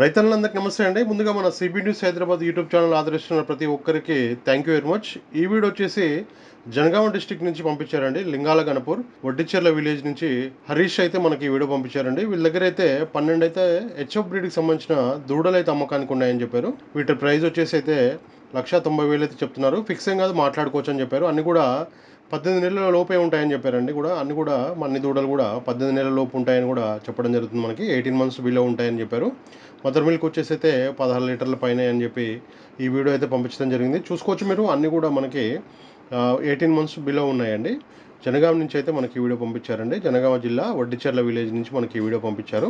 రైతన్నలందరికీ నమస్తే అండి. ముందుగా మన CB News Hyderabad YouTube channel ఆదరిస్తున్న ప్రతి ఒక్కరికి థ్యాంక్ యూ వెరీ మచ్. ఈ వీడియో వచ్చేసి జనగామ డిస్టిక్ నుంచి పంపించారండి లింగాల గణపూర్ వడ్డిచెర్ల విలేజ్ నుంచి హరీష్ అయితే మనకి ఈ వీడియో పంపించారండి. వీళ్ళ దగ్గర అయితే పన్నెండు అయితే హెచ్ఎఫ్ బ్రీడ్కి సంబంధించిన దూడలు అయితే అమ్మకానికి ఉన్నాయని చెప్పారు. వీటి ప్రైస్ వచ్చేసి అయితే లక్ష తొంభై వేలు అయితే చెప్తున్నారు. ఫిక్స్ ఏం కాదు మాట్లాడుకోవచ్చు అని చెప్పారు. అన్ని కూడా పద్దెనిమిది నెలల లోపే ఉంటాయని చెప్పారండి కూడా. అన్ని కూడా అన్ని దూడలు కూడా పద్దెనిమిది నెలల లోపు ఉంటాయని కూడా చెప్పడం జరుగుతుంది మనకి. ఎయిటీన్ మంత్స్ బిలో ఉంటాయని చెప్పారు. మదర్ మిల్క్ వచ్చేసి అయితే పదహారు లీటర్ల పైన అని చెప్పి ఈ వీడియో అయితే పంపించడం జరిగింది. చూసుకోవచ్చు మీరు. అన్నీ కూడా మనకి ఎయిటీన్ మంత్స్ బిలో ఉన్నాయండి. జనగామ నుంచి అయితే మనకి వీడియో పంపించారండి. జనగామ జిల్లా వడ్డిచెర్ల విలేజ్ నుంచి మనకి వీడియో పంపించారు.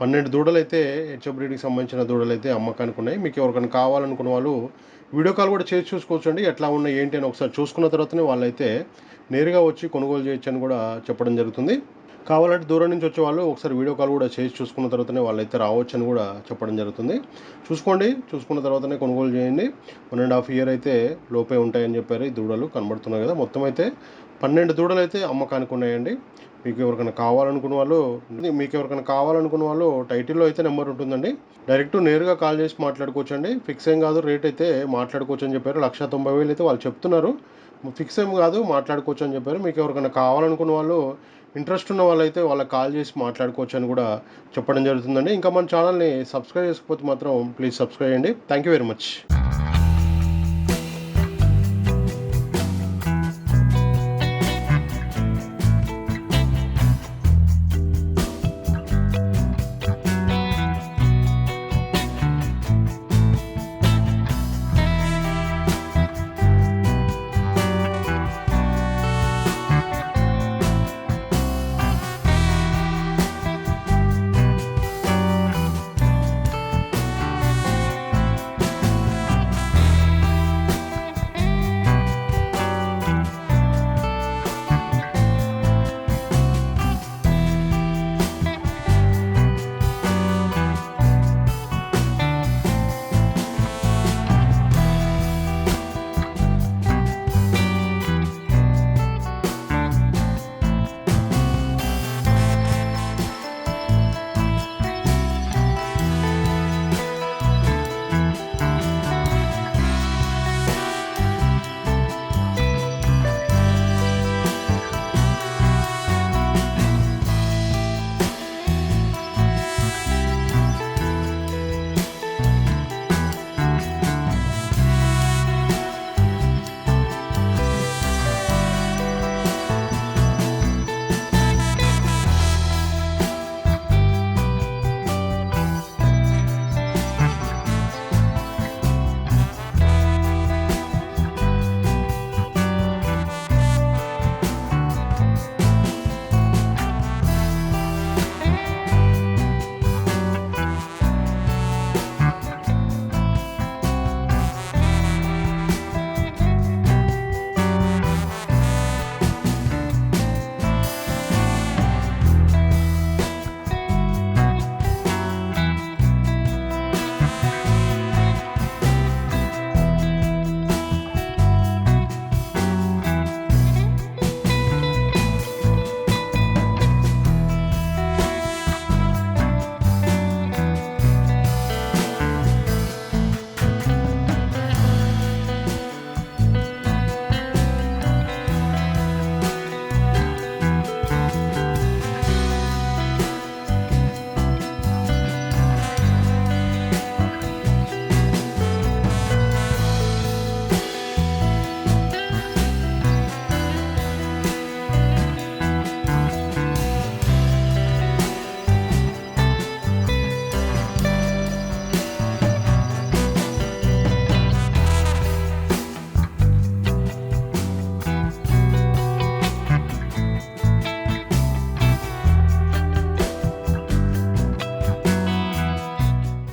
పన్నెండు దూడలు అయితే హెచ్ఎఫ్ బ్రీడ్కి సంబంధించిన దూడలు అయితే అమ్మకానికి ఉన్నాయి. మీకు ఎవరికైనా కావాలనుకున్న వాళ్ళు వీడియో కాల్ కూడా చేసి చూసుకోవచ్చు అండి ఎట్లా ఉన్నాయి ఏంటి అని ఒకసారి చూసుకున్న తర్వాతనే వాళ్ళైతే నేరుగా వచ్చి కొనుగోలు చేయొచ్చు అని కూడా చెప్పడం జరుగుతుంది. కావాలంటే దూరం నుంచి వచ్చే వాళ్ళు ఒకసారి వీడియో కాల్ కూడా చేసి చూసుకున్న తర్వాతనే వాళ్ళైతే రావచ్చు అని కూడా చెప్పడం జరుగుతుంది. చూసుకోండి చూసుకున్న తర్వాతనే కొనుగోలు చేయండి. వన్ అండ్ హాఫ్ ఇయర్ అయితే లోపే ఉంటాయని చెప్పారు. ఈ దూడలు కనబడుతున్నాయి కదా. మొత్తం అయితే పన్నెండు దూడలు అయితే అమ్మకానికి ఉన్నాయండి. మీకు ఎవరికైనా కావాలనుకున్న వాళ్ళు మీకు ఎవరికైనా కావాలనుకున్న వాళ్ళు టైటిల్లో అయితే నెంబర్ ఉంటుందండి. డైరెక్ట్ నేరుగా కాల్ చేసి మాట్లాడుకోవచ్చు అండి ఫిక్స్ ఏం కాదు రేట్ అయితే మాట్లాడుకోవచ్చు అని చెప్పారు. లక్ష తొంభై వేలు అయితే వాళ్ళు చెప్తున్నారు. ఫిక్స్ ఏం కాదు మాట్లాడుకోవచ్చు అని చెప్పారు. మీకు ఎవరికైనా కావాలనుకున్న వాళ్ళు ఇంట్రెస్ట్ ఉన్న వాళ్ళైతే వాళ్ళకి కాల్ చేసి మాట్లాడుకోవచ్చు అని కూడా చెప్పడం జరుగుతుందండి. ఇంకా మన ఛానల్ని సబ్స్క్రైబ్ చేసుకోకపోతే మాత్రం ప్లీజ్ సబ్స్క్రైబ్ చేయండి. Thank you very much